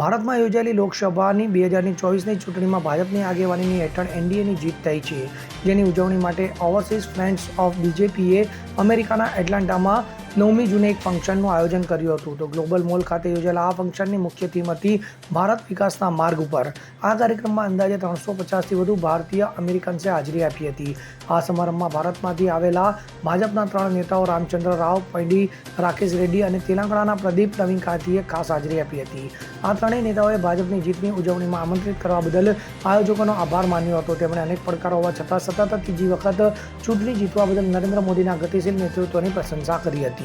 ભારતમાં યોજાયેલી લોકસભાની બે હજારની ચોવીસની ચૂંટણીમાં ભાજપની આગેવાનીની હેઠળ એનડીએની જીત થઈ છે. જેની ઉજવણી માટે ઓવરસીઝ ફ્રેન્ડ્સ ઓફ બીજેપીએ અમેરિકાના એટલાન્ટામાં નવમી જૂને એક ફંક્શનનું આયોજન કર્યું હતું. તો ગ્લોબલ મોલ ખાતે યોજાયેલા આ ફંક્શનની મુખ્ય થીમ હતી ભારત વિકાસના માર્ગ ઉપર. આ કાર્યક્રમમાં અંદાજે ત્રણસો પચાસથી વધુ ભારતીય અમેરિકન્સે હાજરી આપી હતી. આ સમારંભમાં ભારતમાંથી આવેલા ભાજપના ત્રણ નેતાઓ રામચંદ્ર રાવ, પૈડી, રાકેશ રેડ્ડી અને તેલંગાણાના પ્રદીપ નવીન કાંતિએ ખાસ હાજરી આપી હતી. આ ત્રણેય નેતાઓએ ભાજપની જીતની ઉજવણીમાં આમંત્રિત કરવા બદલ આયોજકોનો આભાર માન્યો હતો. તેમણે અનેક પડકારો હોવા છતાં સતત ત્રીજી વખત ચૂંટણી જીતવા બદલ નરેન્દ્ર મોદીના ગતિશીલ નેતૃત્વની પ્રશંસા કરી હતી.